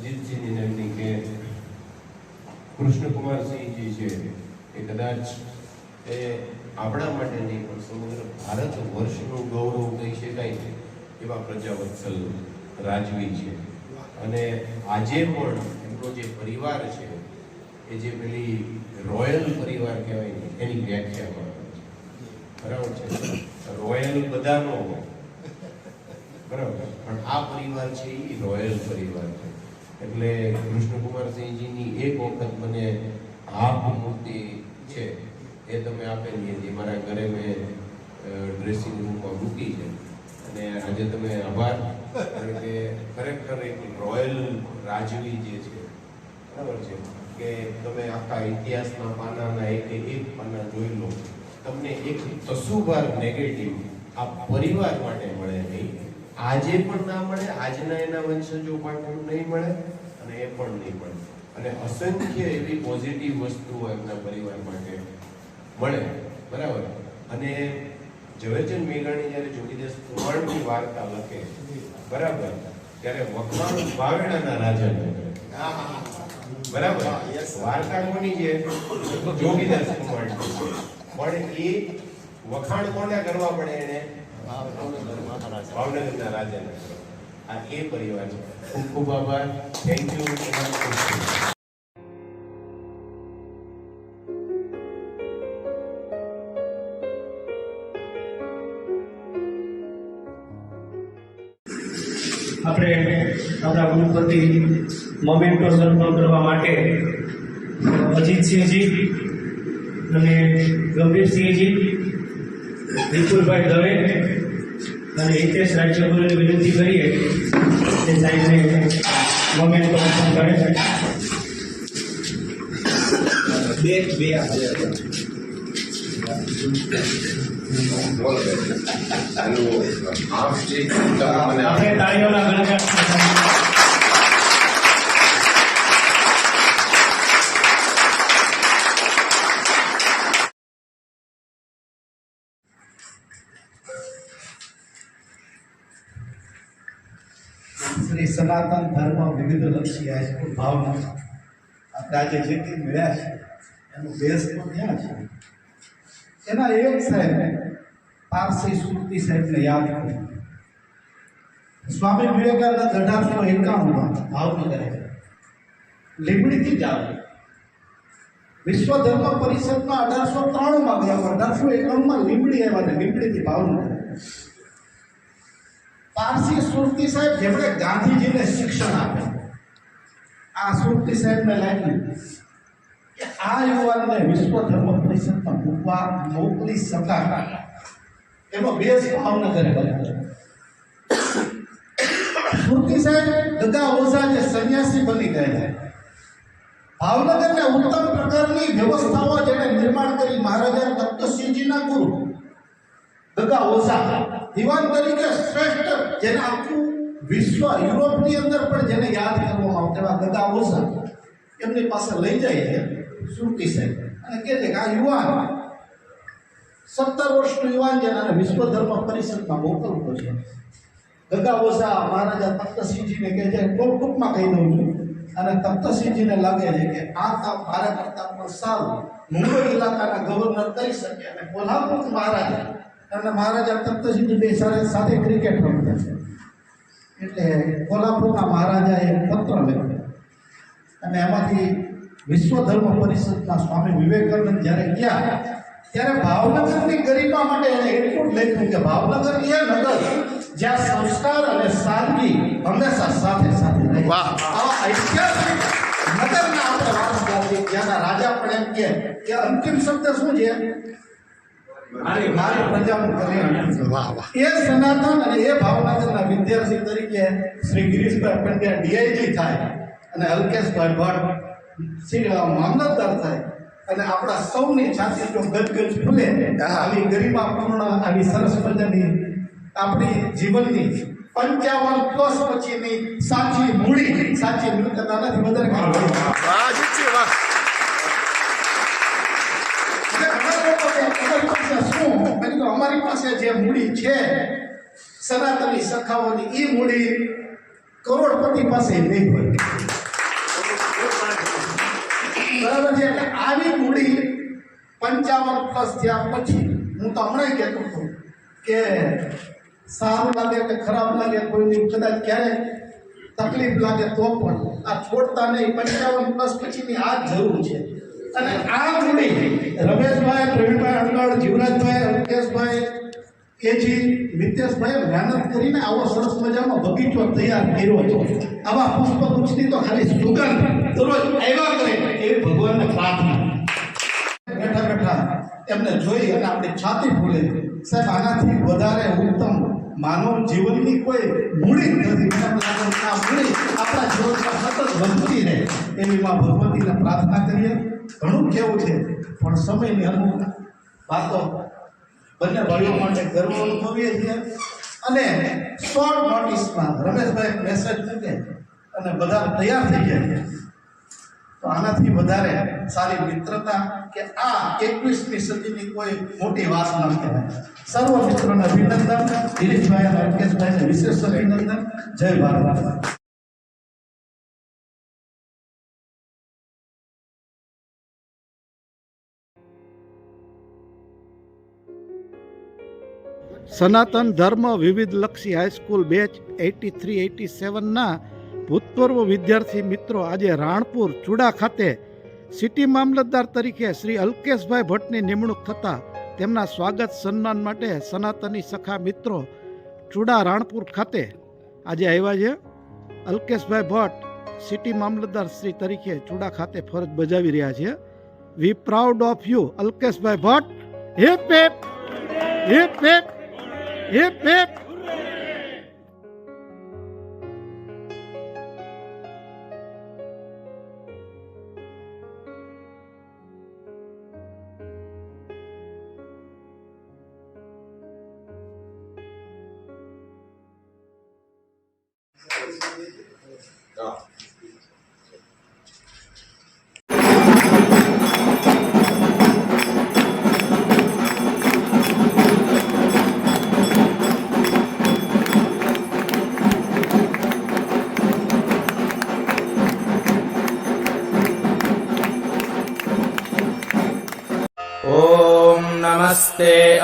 અજીતસિંહની નંદની કે કૃષ્ણકુમારસિંહજી છે એ કદાચ એ આપણા માટે નહીં પણ સમગ્ર ભારત વર્ષનું ગૌરવ કહી શકાય છે એવા પ્રજાવત્સલ રાજવી છે અને આજે પણ એમનો જે પરિવાર છે એ જે પેલી રોયલ પરિવાર કહેવાય ને એની વ્યાખ્યા પણ બરાબર છે રોયલ બધાનો બરાબર પણ આ પરિવાર છે એ રોયલ પરિવાર છે એટલે કૃષ્ણકુમારસિંહજીની એક વખત મને હાફ મૂર્તિ છે, એ તમે આપેલી હતી. મારા ઘરે મેં ડ્રેસિંગ રૂમમાં મૂકી છે. અને આજે તમે આભાર, કારણ કે ખરેખર એક રોયલ રાજવી જે છે, બરાબર છે, કે તમે આખા ઇતિહાસના પાનાના એક એક પાના જોઈ લો, તમને એક કસુબાર નેગેટિવ આ પરિવાર માટે મળે નહીં. આજે પણ ના મળે, આજના એના વંશજો પણ નહીં મળે. અને એ પણ નહીં મળે. અને અસંખ્ય એવી પોઝિટિવ વસ્તુઓ એમના પરિવાર માટે મળે. બરાબર? અને ઝવેરચંદ મેઘાણી જ્યારે જોગીદાસ કુમારની વાર્તા લખે બરાબર? ત્યારે વખાણ વાવેણાના રાજાને કરે બરાબર? વાર્તા કોની છે? જોગીદાસ કુમાર પણ એ વખાણ કોને કરવા પડે એને? ભાવનગરના રાજાને. આ એ પરિવાર છે. ખૂબ ખૂબ આભાર. થેન્ક યુ આપણે આપણા ગૃહપતિ મોમેન્ટો સન્માન કરવા માટે અજીતસિંહજી અને ગંભીરસિંહજી, વિપુલભાઈ દવે અને હિતેશ રાજ્યગુરુને વિનંતી કરીએ કે સાહેબને મોમેન્ટો પસંદ કરે છે. બે બે આપણે તાળીઓના ગણગાટ સનાતન ધર્મ વિવિધ લક્ષી હાઈસ્કૂલ ભાવના આપણે આજે જે કંઈ મળ્યા છે એનું બેસ તો ક્યાં છે. એના એક સાહેબ પારસી સુરતી સાહેબને યાદ કર્યું સ્વામી વિવેકાનંદ અઢારસો એકાણુંમાં ભાવનગરે લીંબડીથી જ આવે. વિશ્વ ધર્મ પરિષદમાં અઢારસો ત્રાણુંમાં ગયા અઢારસો એકાણુંમાં લીંબડી આવ્યા લીંબડીથી ભાવનગર પારસી સુરતી સાહેબ જેમણે ગાંધીજીને શિક્ષણ આપ્યું. આ સુરતી સાહેબને લાગ્યું કે આ યુવાનને વિશ્વ ધર્મ પરિષદમાં મૂકવા મોકલી શકાય એનો બેસ ભાવનગરે બન્યો. સુરતી સાહેબ ગગા ઓઝા જે સંન્યાસી બની ગયા ભાવનગરને ઉત્તમ પ્રકારની વ્યવસ્થાઓ જેને નિર્માણ કરી મહારાજા તપ્તસિંહજીના ગુરુ. ગગા ઓછા દિવાન તરીકે શ્રેષ્ઠ જેને આખું વિશ્વ યુરોપની અંદર પણ જેને યાદ કરવામાં આવતા એવા ગગા ઓછા એમની પાસે લઈ જાય છે સુરતી સાહેબ. અને કહે છે કે આ યુવાન સત્તર વર્ષનું યુવાન અને વિશ્વ ધર્મ પરિષદમાં મોકલવો છે. ગગા ઓછા મહારાજા તખ્તસિંહજીને કહે છે ટૂંક ટૂંકમાં કહી દઉં છું. અને તખ્તસિંહજીને લાગે છે કે આ કામ કરતા પણ સારું મુંબઈ ઇલાકાના ગવર્નર કરી શકે અને કોલ્હાપુર મહારાજા અને મહારાજા તખ્તસિંહજી બે સાથે ક્રિકેટ રમતા છે. એટલે કોલ્હાપુરના મહારાજાએ પત્ર લખ્યો. અને એમાંથી વિશ્વ ધર્મ પરિષદના સ્વામી વિવેકાનંદ જ્યારે ગયા ત્યારે ભાવનગરની ગરિમા માટે એને એટલું જ લખ્યું કે ભાવનગર એ નગર જ્યાં સંસ્કાર અને સાદગી હંમેશા સાથે સાથે રહે. આવા ઐતિહાસિક નગરના આપણે વારસદાર છીએ જ્યાંના રાજા પણ એમ કે અંતિમ શબ્દ શું છે? મારી મારી પ્રજાનું કલ્યાણ વાહ વાહ. એ સનાતન અને એ ભાવનગરના વિદ્યાર્થી તરીકે શ્રી ગિરીશભાઈ પંડ્યા ડીઆઈજી થાય અને અલ્કેશભાઈ ભટ્ટ શ્રી મામલતદાર થાય. અને આપણા સૌની છાતી જો ગદગદ ફૂલે આવી ગરિમાપૂર્ણ આવી સરસ પ્રજાની આપણી જીવનની પંચાવન પ્લસ પછીની સાચી મૂડી સાચી મિલકત આનાથી વધારે જે મૂડી છે, સનાતની સખાઓની એ મૂડી કરોડપતિ પાસે નહીં હોય. બરાબર છે? એટલે આવી મૂડી પંચાવન પ્લસ થયા પછી, હું તો હમણાં કહેતો હતો કે સારું લાગે કે ખરાબ લાગે, કોઈની કદાચ ક્યારેક તકલીફ લાગે તો પણ આ છોડતા નહીં પંચાવન પ્લસ પછીની આ જરૂર છે. અને આ મૂડી રમેશભાઈ, પ્રવીણભાઈ અણકળ જીવરાજભાઈ કેજી મિતેશભાઈ મહેનત કરીને આવો સરસ મજાનો બગીચો તૈયાર કર્યો હતો. આવા પુષ્પ પુષ્પગુચ્છની તો ખાલી સુગંધ દરરોજ આવ્યા કરે એવી ભગવાનને પ્રાર્થના. બેઠા બેઠા એમને જોઈ અને આપણી છાતી ફૂલે. સાહેબ, આનાથી વધારે ઉત્તમ માનવ જીવનની કોઈ મૂડી નથી. કે મૂડી આપણા જીવનમાં સતત વધતી રહે. એવી માં ભગવતીને પ્રાર્થના કરીએ. ઘણું કેવું છે, પણ સમયની અમુક વાતો બંને ભાઈઓ માટે ગર્વ અનુભવીએ છીએ. અને શોર્ટ નોટિસમાં રમેશભાઈ મેસેજ મૂકે અને બધા તૈયાર થઈ જાય છે. તો આનાથી વધારે સારી મિત્રતા કે આ એકવીસમી સદીની કોઈ મોટી વાત ન કહેવાય. સર્વ મિત્રોને અભિનંદન. દિલીપભાઈ અને અલ્કેશભાઈને વિશેષ અભિનંદન. જય ભારત. સનાતન ધર્મ વિવિધલક્ષી high school batch eighty three, eighty સેવનના ભૂતપૂર્વ વિદ્યાર્થી મિત્રો આજે રાણપુર, ચુડા ખાતે સિટી મામલતદાર તરીકે શ્રી અલ્કેશભાઈ ભટ્ટની નિમણૂક થતાં તેમના સ્વાગત સન્માન માટે સનાતની સખા મિત્રો ચુડા રાણપુર ખાતે આજે આવ્યા છે. અલ્કેશભાઈ ભટ્ટ સિટી મામલતદાર શ્રી તરીકે ચુડા ખાતે ફરજ બજાવી રહ્યા છે. We proud of you, Alkeshbhai Bhatt. Hip hip. Hip hip. Hip hip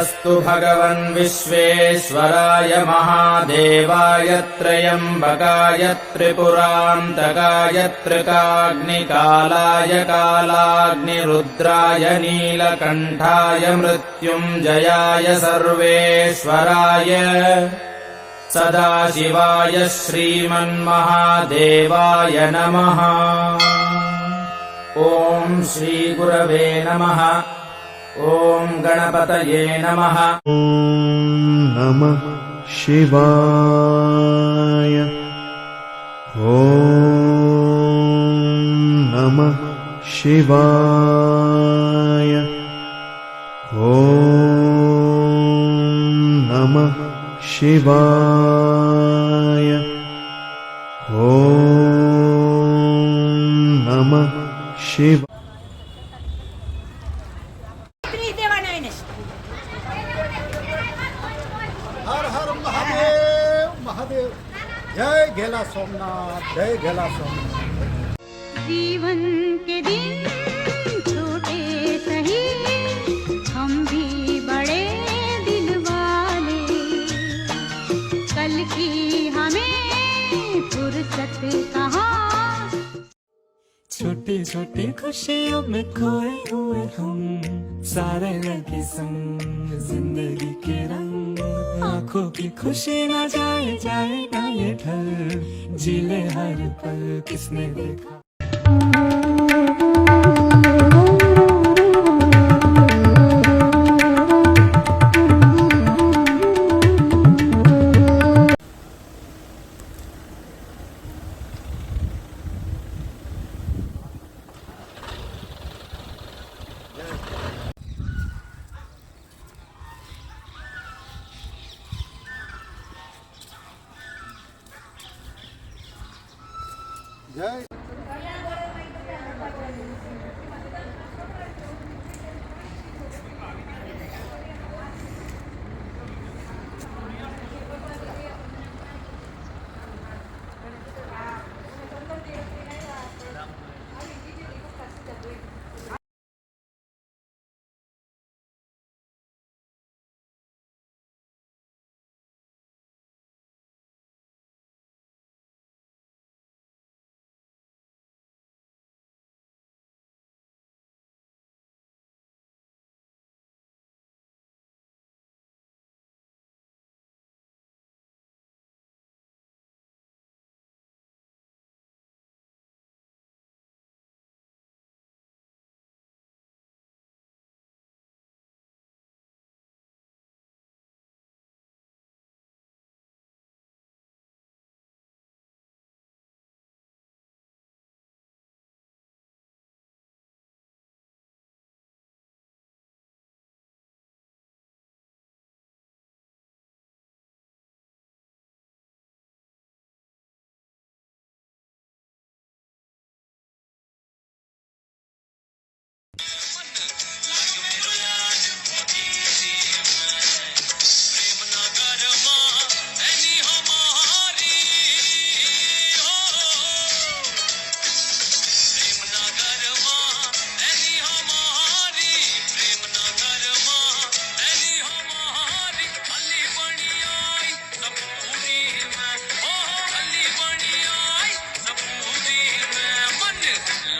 अस्तु भगवन् विश्वेश्वराय महादेवाय त्र्यम्बकाय त्रिपुरान्तकाय त्रिकाग्निकालाय कालाग्निरुद्राय नीलकण्ठाय मृत्युञ्जयाय सर्वेश्वराय सदाशिवाय श्रीमन्महादेवाय नमः। ॐ श्रीगुरवे नमः ॐ गणपतये नमः। नमः शिवाय। ॐ नमः शिवाय। ॐ नमः शिवाय। ॐ नमः शिवाय सोमनाथ जय झेला सोमनाथ। जीवन के दिन छोटे सही हम भी बड़े दिल वाले। कल की हमें फुर्सत कहा? छोटी छोटी खुशियों में खोए हुए हम सारे लगे संग ज़िंदगी के रंग। आंखों की खुशी ना जाए जाए ना ये ढल जीले हर पल किसने देखा Jai